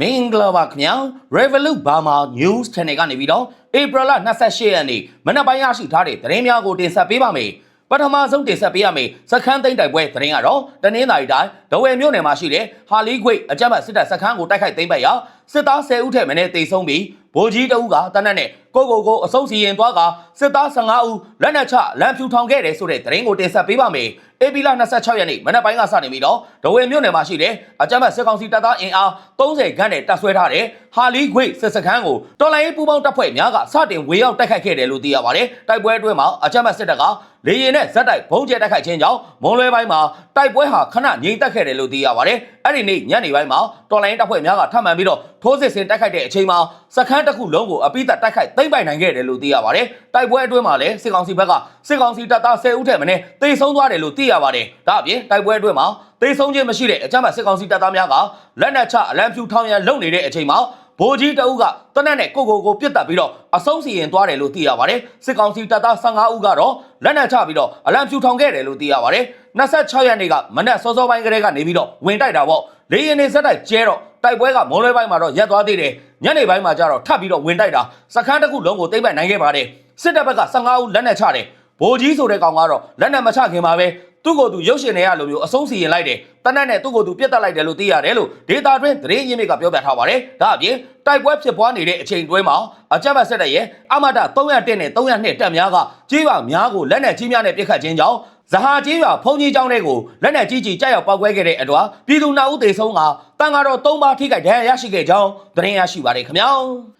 မင်္ဂလာပါခင်ဗျာ Revolut Burma News Channel ကနေပြီးတော့ April 28ရက်နေ့မနက်ပိုင်းရရှိထားတဲ့သတင်းများကိုတင်ဆက်ပေးပါမယ်ပထမဆုံးတင်ဆက်ပေးရမယ့်စခန်းသိမ်းတိုက်ပွဲသတင်းကတော့တနင်္သာရီတိုင်းဒဝယ်မြို့နယ်မှာရှိတဲ့ဟာလီခွေအကြမ်းဖက်စစ်တပ်စခန်းကိုတိုက်ခိုက်သိမ်းပိုက်ရာစစ်သား10ဦးထက်မနည်းတေဆုံးပြီးဗိုလ်ကြီးတအုပ်ကတနက်နဲ့ကိုကိုကိုအစုံစီရင်သွားကစစ်သား15ဦးလက်နက်ချလမ်းဖြူထောင်ခဲ့တယ်ဆိုတဲ့သတင်းကိုတင်ဆက်ပေးပါမယ်။ AP လ26ရက်နေ့မနက်ပိုင်းကစနေပြီးတော့ဒဝယ်မြို့နယ်မှာရှိတဲ့အကြမ်းဖက်စစ်ကောင်စီတပ်သားအင်အား30ခန်းနဲ့တပ်ဆွဲထားတဲ့ဟာလီခွေစစ်စခန်းကိုတော်လိုင်းပူပေါင်းတပ်ဖွဲ့များကစတင်ဝေရောက်တိုက်ခိုက်ခဲ့တယ်လို့သိရပါတယ်။တိုက်ပွဲအတွင်းမှာအကြမ်းဖက်စစ်တပ်ကလေရင်နဲ့ဇက်တိုက်ဘုံကျဲတိုက်ခိုက်ခြင်းကြောင့်မွန်လွဲပိုင်းမှာတိုက်ပွဲဟာခဏငြိမ်သက်ခဲ့တယ်လို့သိရပါတယ်။အဲ့ဒီနေ့ညနေပိုင်းမှာတော်လိုင်းတပ်ဖွဲ့များကထပ်မံပြီးတော့ထိုးစစ်ဆင်တိုက်ခိုက်တဲ့အချိန်မှာစခန်းတစ်ခုလုံးကိုအပိသက်တိုက်ခိုက်သိမ်းပိုင်နိုင်ခဲ့တယ်လို့သိရပါတယ်။တိုက်ပွဲအတွင်းမှာလည်းစစ်ကောင်စီဘက်ကစစ်ကောင်စီတပ်သား10ဦးထက်မနည်းတေဆုံးသွားတယ်လို့သိရပါတယ်။ဒါအပြင်တိုက်ပွဲအတွင်းမှာတေဆုံးခြင်းမရှိတဲ့အကြမ်းဖက်စစ်ကောင်စီတပ်သားများကလက်နက်ချအလံဖြူထောင်ရန်လုပ်နေတဲ့အချိန်မှာဗိုလ်ကြီးတအုပ်ကတနက်နဲ့ကိုကိုကိုပြစ်တက်ပြီးတော့အဆုံးစီရင်သွားတယ်လို့သိရပါတယ်စစ်ကောင်စီတပ်သား15ဦးကတော့လက်နက်ချပြီးတော့အလံဖြူထောင်ခဲ့တယ်လို့သိရပါတယ်26ရက်နေ့ကမနက်စောစောပိုင်းကလေးကနေပြီးတော့ဝင်တိုက်တာပေါ့လေရင်နေဆက်တိုက်ကျဲတော့တိုက်ပွဲကမွန်လွဲပိုင်းမှာတော့ရက်သွားသေးတယ်ညနေပိုင်းမှာကျတော့ထပ်ပြီးတော့ဝင်တိုက်တာစခန်းတစ်ခုလုံးကိုသိမ့်ပိုက်နိုင်ခဲ့ပါတယ်စစ်တပ်ဘက်က15ဦးလက်နက်ချတယ်ဗိုလ်ကြီးဆိုတဲ့ကောင်ကတော့လက်နက်မချခင်မှာပဲသူ့ကိုယ်သူရုပ်ရှင်တွေရလိုမျိုးအဆုံးစီရင်လိုက်တယ်တနက်နဲ့သူ့ကိုယ်သူပြတ်တက်လိုက်တယ်လို့သိရတယ်လို့ဒေတာတွင်းသတင်းရင်းမြစ်ကပြောပြထားပါတယ်ဒါအပြင်တိုက်ပွဲဖြစ်ပွားနေတဲ့အချိန်တွင်းမှာအကြမ်းဖက်စစ်တပ်ရဲ့အမတ301နဲ့302တပ်များကကြေးပါများကိုလက်နက်ကြီးများနဲ့ပစ်ခတ်ခြင်းကြောင့်ဇဟာကြီးရွာဖုန်ကြီးကျောင်းတွေကိုလက်နက်ကြီးကြီးကြောက်ရောက်ပောက်ကွဲခဲ့တဲ့အတွက်ပြည်သူနာဦးသေဆုံးကတန်ဃာတော်၃ပါးထိခိုက်ဒဏ်ရာရရှိခဲ့ကြောင်းသတင်းရရှိပါတယ်ခင်ဗျာ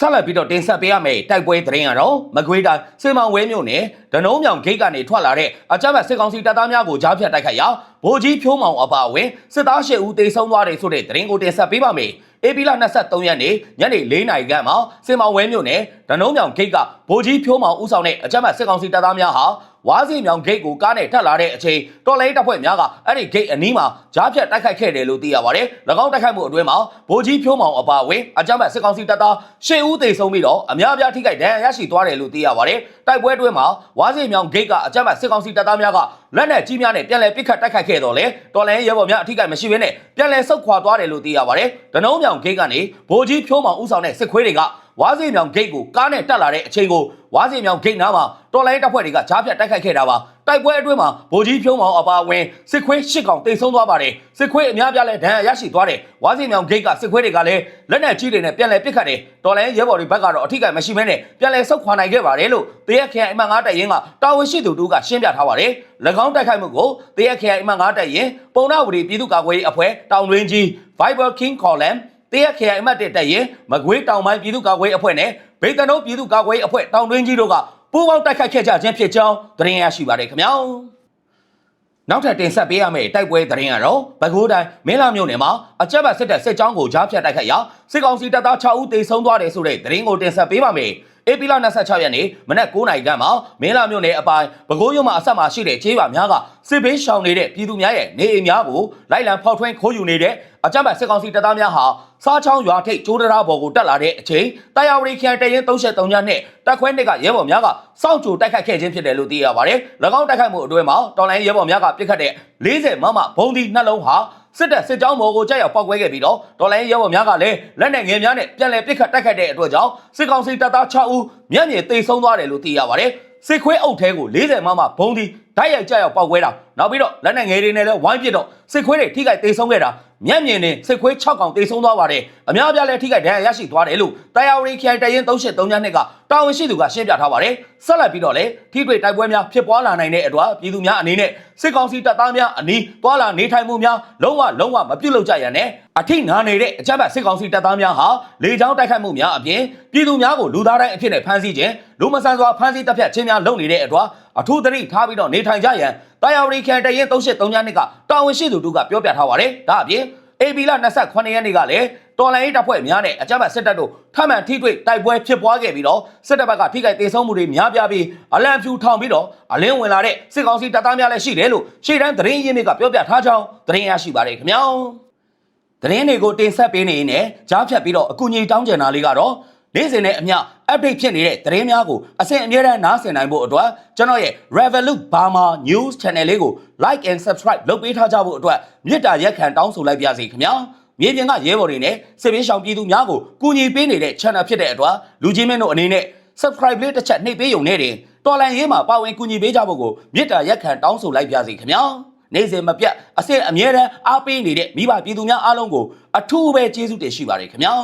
ဆက်လက်ပြီးတော့တင်ဆက်ပေးရမယ့်တိုက်ပွဲသတင်းကတော့မကွေးတိုင်းစေမောင်ဝဲမြို့နယ်ဒနုံးမြောင်ဂိတ်ကနေထွက်လာတဲ့အကြမ်းဖက်စစ်ကောင်စီတပ်သားများကိုကြားဖြတ်တိုက်ခိုက်ရာဗိုလ်ကြီးဖြိုးမောင်အပါအဝင်စစ်သား၈ဦးတေဆုံးသွားတယ်ဆိုတဲ့သတင်းကိုတင်ဆက်ပေးပါမယ်။ဧပြီလ23ရက်နေ့ညနေ4နာရီခန့်မှာစေမောင်ဝဲမြို့နယ်ဒနုံးမြောင်ဂိတ်ကဗိုလ်ကြီးဖြိုးမောင်ဦးဆောင်တဲ့အကြမ်းဖက်စစ်ကောင်စီတပ်သားများဟာ ဝါးစီမြောင်ဂိတ်ကိုကားနဲ့ထပ်လာတဲ့အချိန်တော်လိုင်းတပ်ဖွဲ့များကအဲ့ဒီဂိတ်အနီးမှာကြားဖြတ်တိုက်ခိုက်ခဲ့တယ်လို့သိရပါတယ်။၎င်းတိုက်ခိုက်မှုအတွင်းမှာဗိုလ်ကြီးဖြိုးမောင်အပါအဝင်အကြမ်းဖက်စစ်ကောင်စီတပ်သား၈ဦးသေဆုံးပြီးတော့အများအပြားထိခိုက်ဒဏ်ရာရရှိသွားတယ်လို့သိရပါတယ်။တိုက်ပွဲအတွင်းမှာဝါးစီမြောင်ဂိတ်ကအကြမ်းဖက်စစ်ကောင်စီတပ်သားများကလက်နက်ကြီးများနဲ့ပြန်လည်ပစ်ခတ်တိုက်ခိုက်ခဲ့တော့လေတော်လိုင်းရဲဘော်များအထိခိုက်မရှိဘဲနဲ့ပြန်လည်ဆုတ်ခွာသွားတယ်လို့သိရပါတယ်။ဒနုံးမြောင်ဂိတ်ကနေဗိုလ်ကြီးဖြိုးမောင်ဦးဆောင်တဲ့စစ်ခွေးတွေက ဝါးစီမြောင်ဂိတ်ကိုကားနဲ့တက်လာတဲ့အချိန်ကိုဝါးစီမြောင်ဂိတ်နားမှာတော်လိုင်းတပ်ဖွဲ့တွေကကြားဖြတ်တိုက်ခိုက်ခဲ့တာပါတိုက်ပွဲအတွင်းမှာဗိုလ်ကြီးဖြုံးမောင်အပါအဝင်စစ်ခွေးရှစ်ကောင်တိတ်ဆုံးသွားပါတယ်စစ်ခွေးအများပြားလဲဒဏ်ရာရရှိသွားတယ်ဝါးစီမြောင်ဂိတ်ကစစ်ခွေးတွေကလည်းလက်နက်ကြီးတွေနဲ့ပြန်လည်ပစ်ခတ်တယ်တော်လိုင်းရဲဘော်တွေဘက်ကတော့အထိကိမရှိမဲနဲ့ပြန်လည်ဆုတ်ခွာနိုင်ခဲ့ပါတယ်လို့တရက်ခရိုင်အမှတ်9တပ်ရင်းကတာဝန်ရှိသူတို့ကရှင်းပြထားပါတယ်၎င်းတိုက်ခိုက်မှုကိုတရက်ခရိုင်အမှတ်9တပ်ရင်းပုံနာဝတီပြည်သူ့ကာကွယ်ရေးအဖွဲ့တောင်တွင်းကြီး Viber King Column တရက်ခရိုင်အမှတ်1တပ်ရင်မကွေးတောင်ပိုင်းပြည်သူ့ကာကွယ်ရေးအဖွဲ့နဲ့ဗိတ်တနုပြည်သူ့ကာကွယ်ရေးအဖွဲ့တောင်တွင်းကြီးတို့ကပူးပေါင်းတိုက်ခိုက်ခဲ့ကြခြင်းဖြစ်ကြောင်းသတင်းရရှိပါတယ်ခင်ဗျာနောက်ထပ်တင်ဆက်ပေးရမယ့်တိုက်ပွဲသတင်းကတော့ပဲခူးတိုင်းမင်းလာမြို့နယ်မှာအကြက်ဘတ်စစ်တပ်စစ်ကြောင်းကိုကြားဖြတ်တိုက်ခိုက်ရာစစ်ကောင်စီတပ်သား6ဦးသေဆုံးသွားတယ်ဆိုတဲ့သတင်းကိုတင်ဆက်ပေးပါမယ် ဧပြီလ26ရက်နေ့မနက်9:00နာရီခန့်မှာမင်းလာမြို့နယ်အပိုင်းပဲခူးရုံမှာအဆက်မှာရှိတဲ့ခြေရွာများကစစ်ဘေးရှောင်နေတဲ့ပြည်သူများရဲ့နေအိမ်များကိုလိုက်လံဖောက်ထွင်းခိုးယူနေတဲ့အကြမ်းဖက်စစ်ကောင်စီတပ်သားများဟာစားချောင်းရွာထိပ်ကျိုးတရားဘော်ကိုတက်လာတဲ့အချိန်တာယာဝတီခရိုင်တရင်33ညနဲ့တက်ခွဲနှစ်ကရဲဘော်များကစောင့်ကြိုတိုက်ခိုက်ခဲ့ခြင်းဖြစ်တယ်လို့သိရပါတယ်။၎င်းတိုက်ခိုက်မှုအတွင်းမှာတော်လိုင်းရဲဘော်များကပြစ်ခတ်တဲ့40မမဘုံဒီနှလုံးဟာ စစ်တပ်စစ်ကြောင်းမော်ကိုကြောက်ရောက်ပောက်ကွဲခဲ့ပြီးတော့ဒေါ်လာရဲဘော်များကလည်းလက်နက်ငယ်များနဲ့ပြန်လည်ပစ်ခတ်တိုက်ခိုက်တဲ့အတွက်ကြောင့်စစ်ကောင်စီတပ်သား6ဦးမျက်မြင်သေဆုံးသွားတယ်လို့သိရပါတယ်စစ်ခွေးအုပ်ထဲကို40မမဘုံဒီဓာတ်ရိုက်ကြောက်ရောက်ပောက်ကွဲတာနောက်ပြီးတော့လက်နက်ငယ်တွေနဲ့လည်းဝိုင်းပစ်တော့စစ်ခွေးတွေထိခိုက်သေဆုံးခဲ့တာမျက်မြင်နဲ့စစ်ခွေး6កောင်တေဆုံးသွားပါတယ်အများအပြားလည်းထိခိုက်ဒဏ်ရာရရှိသွားတယ်လို့တရားဝရီခိုင်တရင်383ညနှစ်ကတာဝန်ရှိသူကရှင်းပြထားပါတယ်ဆက်လက်ပြီးတော့လည်းထိတွေ့တိုက်ပွဲများဖြစ်ပွားလာနိုင်တဲ့အတွက်ပြည်သူများအနေနဲ့စစ်ကောင်စီတပ်သားများအနီးတွာလာနေထိုင်မှုများလုံးဝလုံးဝမပြုတ်လောက်ကြရနဲ့အထိနာနေတဲ့အကြမ်းဖက်စစ်ကောင်စီတပ်သားများဟာလေကြောင်းတိုက်ခိုက်မှုများအပြင်ပြည်သူများကိုလူသားတိုင်းအဖြစ်နဲ့ဖမ်းဆီးခြင်းလူမဆန်စွာဖမ်းဆီးတပ်ဖြတ်ခြင်းများလုပ်နေတဲ့အတွက်အထူးသတိထားပြီးတော့နေထိုင်ကြရန်တရားဝရီခိုင်တရင်383ညနှစ်ကတာဝန်ရှိသူတို့ကပြောပြထားပါတယ်ဒါအပြင် AB လ28ရက်နေ့ကလည်း တော်လိုင်းရေးတပ်ဖွဲ့များနဲ့အကြမ်းဖက်စစ်တပ်တို့ထပ်မံထိတွေ့တိုက်ပွဲဖြစ်ပွားခဲ့ပြီးတော့စစ်တပ်ဘက်ကထိခိုက်ဒေဆုံးမှုတွေများပြားပြီးအလံဖြူထောင်ပြီးတော့အလင်းဝင်လာတဲ့စစ်ကောင်စီတပ်သားများလည်းရှိတယ်လို့ရှေ့တန်းသတင်းရင်းမြစ်ကပြောပြထားကြောင်းသတင်းရရှိပါတယ်ခင်ဗျာသတင်းတွေကိုတင်ဆက်ပေးနေရင်လည်းကြားဖြတ်ပြီးတော့အကူအညီတောင်းကြတာလေးကတော့နေ့စဉ်နဲ့အမျှ update ဖြစ်နေတဲ့သတင်းများကိုအစဉ်အမြဲတမ်းနားဆင်နိုင်ဖို့အတွက်ကျွန်တော်ရဲ့ Revolut Burma News Channel လေးကို like and subscribe လုပ်ပေးထားကြဖို့အတွက်မြစ်တာရက်ခံတောင်းဆိုလိုက်ပါစီခင်ဗျာ မြေပြင်ကရဲဘော်တွေနဲ့စစ်ပေးရှောင်ပြည်သူများကိုကူညီပေးနေတဲ့ channel ဖြစ်တဲ့အတွက်လူချင်းမင်းတို့အနေနဲ့ subscribe လေးတစ်ချက်နှိပ်ပေးုံနဲ့တင်တော်လန်ရေးမှာပါဝင်ကူညီပေးကြဖို့ကိုမြစ်တာရက်ခံတောင်းဆိုလိုက်ပါစီခင်ဗျာနေ့စဉ်မပြတ်အစစ်အမြဲတမ်းအားပေးနေတဲ့မိဘပြည်သူများအားလုံးကိုအထူးပဲကျေးဇူးတင်ရှိပါတယ်ခင်ဗျာ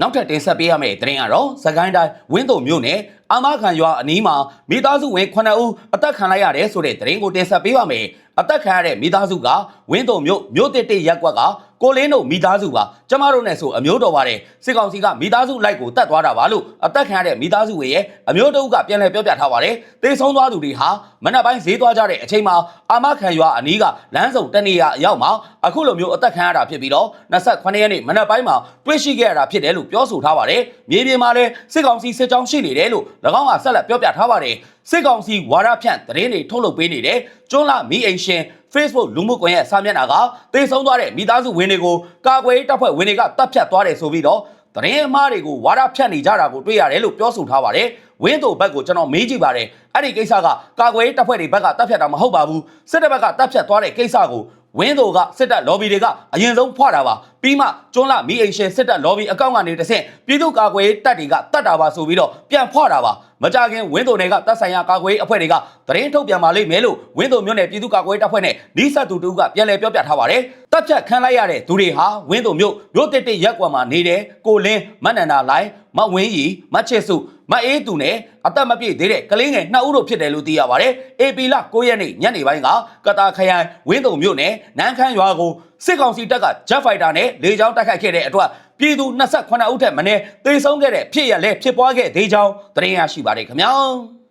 နောက်ထပ်တင်ဆက်ပေးရမယ့်သတင်းကတော့စကိုင်းတိုင်းဝင်းတုံမြို့နယ်အာမခံရွာအနီးမှာမိသားစုဝင်9ဦးအသက်ခံလိုက်ရတယ်ဆိုတဲ့သတင်းကိုတင်ဆက်ပေးပါမယ်အသက်ခံရတဲ့မိသားစုကဝင်းတုံမြို့မြို့တစ်တစ်ရက်ကွက်က ကိုလင်းတို့မိသားစုပါကျမတို့နဲ့ဆိုအမျိုးတော်ပါတယ်စစ်ကောင်စီကမိသားစုလိုက်ကိုတတ်သွားတာပါလို့အသက်ခံရတဲ့မိသားစုဝင်ရဲ့အမျိုးတအုပ်ကပြန်လည်ပြောပြထားပါတယ်တေဆုံးသွားသူတွေဟာမနက်ပိုင်းဈေးသွားကြတဲ့အချိန်မှာအာမခံရွာအနီးကလမ်းစုံတနေရအရောက်မှာအခုလိုမျိုးအသက်ခံရတာဖြစ်ပြီးတော့28ရက်နေ့မနက်ပိုင်းမှာတွေ့ရှိခဲ့ရတာဖြစ်တယ်လို့ပြောဆိုထားပါတယ်မြေပြင်မှာလည်းစစ်ကောင်စီစစ်ကြောင်းရှိနေတယ်လို့၎င်းကဆက်လက်ပြောပြထားပါတယ်စစ်ကောင်စီဝါဒဖြန့်သတင်းတွေထုတ်လုပ်ပေးနေတယ်ကျွန်းလာမီအိမ်ရှင် Facebook လူမှုကွန်ရက်စာမျက်နှာကတေဆုံးသွားတဲ့မိသားစုဝင်တွေကိုကာကွယ်ရေးတပ်ဖွဲ့ဝင်တွေကတပ်ဖြတ်သွားတယ်ဆိုပြီးတော့သတင်းအမှားတွေကိုဝါဒဖြန့်နေကြတာကိုတွေ့ရတယ်လို့ပြောဆိုထားပါတယ် ဝင်းတို့ဘက်ကိုကျွန်တော်မေးကြည့်ပါတယ်အဲ့ဒီကိစ္စကကာကွယ်ရေးတပ်ဖွဲ့တွေဘက်ကတပ်ဖြတ်တာမဟုတ်ပါဘူးစစ်တပ်ဘက်ကတပ်ဖြတ်သွားတဲ့ကိစ္စကိုဝင်းတို့ကစစ်တပ် lobby တွေကအရင်ဆုံးဖွာတာပါပြီးမှကျွန်းလာမီအိမ်ရှင်စစ်တပ် lobby အကောင့်ကနေတစ်ဆင့်ပြည်သူ့ကာကွယ်ရေးတပ်တွေကတတ်တာပါဆိုပြီးတော့ပြန်ဖွာတာပါမကြခင်ဝင်းတို့တွေကတပ်ဆိုင်ရာကာကွယ်ရေးအဖွဲ့တွေကသတင်းထုတ်ပြန်ပါလိမ့်မယ်လို့ဝင်းတို့မျိုးနယ်ပြည်သူ့ကာကွယ်ရေးတပ်ဖွဲ့နဲ့နီးစပ်သူတူကပြန်လည်ပြောပြထားပါတယ်တပ်ဖြတ်ခံလိုက်ရတဲ့သူတွေဟာဝင်းတို့မျိုးမျိုးတစ်တစ်ရက်ကွာမှာနေတယ်ကိုလင်းမနန္ဒာလိုင်းမဝင်းရီမချစ်စု မအေးသူနဲ့အသက်မပြည့်သေးတဲ့ကလေးငယ်နှစ်ဦးတို့ဖြစ်တယ်လို့သိရပါတယ်။ AP လ9ရက်နေ့ညနေပိုင်းကကတာခရိုင်ဝင်းတုံမြို့နယ်နန်းခမ်းရွာကိုစစ်ကောင်စီတပ်က Jet Fighter နဲ့လေကြောင်းတိုက်ခိုက်ခဲ့တဲ့အတွက်ပြည်သူ28ဦးထက်မနည်းသေဆုံးခဲ့တဲ့ဖြစ်ရလဲဖြစ်ပွားခဲ့သေးကြောင်းသတင်းရရှိပါတယ်ခင်ဗျာ။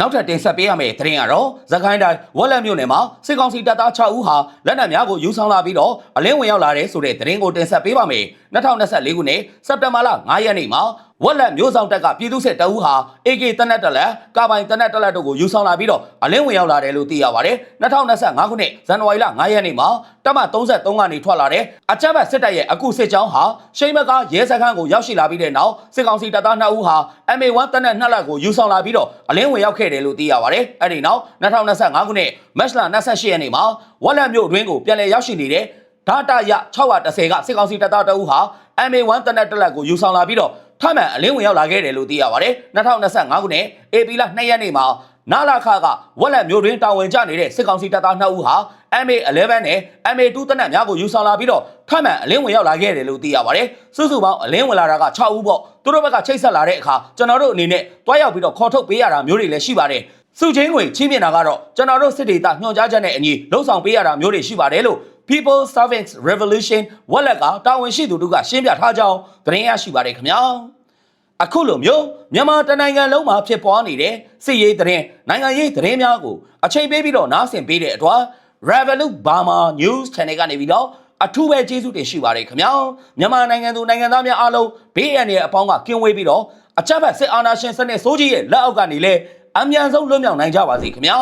နောက်ထပ်တင်ဆက်ပေးရမယ့်သတင်းကတော့သခိုင်းတိုင်းဝက်လက်မြို့နယ်မှာစစ်ကောင်စီတပ်သား6ဦးဟာလက်နက်များကိုယူဆောင်လာပြီးတော့အလင်းဝင်ရောက်လာတဲ့ဆိုတဲ့သတင်းကိုတင်ဆက်ပေးပါမယ်။2024ခုနှစ်စက်တင်ဘာလ9ရက်နေ့မှာ ဝက်လက်မျိုးဆောင်တပ်ကပြည်သူ့စစ်တအူးဟာ AK တနက်တက်လက်ကာပိုင်တနက်တက်လက်တို့ကိုယူဆောင်လာပြီးတော့အလင်းဝင်ရောက်လာတယ်လို့သိရပါတယ်။2025ခုနှစ်ဇန်နဝါရီလ9ရက်နေ့မှာတပ်မ33ကနေထွက်လာတဲ့အကြမ်းဖက်စစ်တပ်ရဲ့အခုစစ်ကြောင်းဟာရှိမကားရဲစခန်းကိုရောက်ရှိလာပြီးတဲ့နောက်စစ်ကောင်စီတပ်သား2ဦးဟာ MA1 တနက်2လက်ကိုယူဆောင်လာပြီးတော့အလင်းဝင်ရောက်ခဲ့တယ်လို့သိရပါတယ်။အဲဒီနောက်2025ခုနှစ်မတ်လ28ရက်နေ့မှာဝက်လက်မြို့အတွင်းကိုပြန်လည်ရောက်ရှိနေတဲ့ဒါတာရ610ကစစ်ကောင်စီတပ်သား2ဦးဟာ MA1 တနက်တက်လက်ကိုယူဆောင်လာပြီးတော့ ထမှန်အလင်းဝင်ရောက်လာခဲ့တယ်လို့သိရပါတယ်။2025ခုနှစ် AP လ2ရက်နေ့မှာနာလာခကဝက်လက်မျိုးတွင်တာဝန်ကျနေတဲ့စစ်ကောင်စီတပ်သား2ဦးဟာ MA11 နဲ့ MA2 တနက်များကိုယူဆောင်လာပြီးတော့ထမှန်အလင်းဝင်ရောက်လာခဲ့တယ်လို့သိရပါတယ်။စုစုပေါင်းအလင်းဝင်လာတာက6ဦးပေါ့။သူတို့ဘက်ကချိတ်ဆက်လာတဲ့အခါကျွန်တော်တို့အနေနဲ့တွားရောက်ပြီးတော့ခေါ်ထုတ်ပေးရတာမျိုးတွေလည်းရှိပါတယ်။စုချင်းဝင်ချင်းမြင်တာကတော့ကျွန်တော်တို့စစ်ဒေသညွှန်ကြားချက်နဲ့အညီလှုံ့ဆော်ပေးရတာမျိုးတွေရှိပါတယ်လို့ People Servants Revolution ဝက်လက်ကတာဝန်ရှိသူတို့ကရှင်းပြထားကြောင်းသတင်းရရှိပါတယ်ခင်ဗျာ။အခုလိုမျိုးမြန်မာတနိုင်ငံလုံးမှာဖြစ်ပွားနေတဲ့စစ်ရေးသတင်းနိုင်ငံရေးသတင်းများကိုအချိန်ပေးပြီးတော့နားဆင်ပေးတဲ့အတွက် Revolut Burma News Channel ကနေပြီးတော့အထူးပဲကျေးဇူးတင်ရှိပါတယ်ခင်ဗျာမြန်မာနိုင်ငံသူနိုင်ငံသားများအားလုံးဘေးအန္တရာယ်အပေါင်းကကင်းဝေးပြီးတော့အကြမ်းဖက်စစ်အာဏာရှင်စနစ်စိုးကြီးရဲ့လက်အောက်ကနေလဲအမြန်ဆုံးလွတ်မြောက်နိုင်ကြပါစေခင်ဗျာ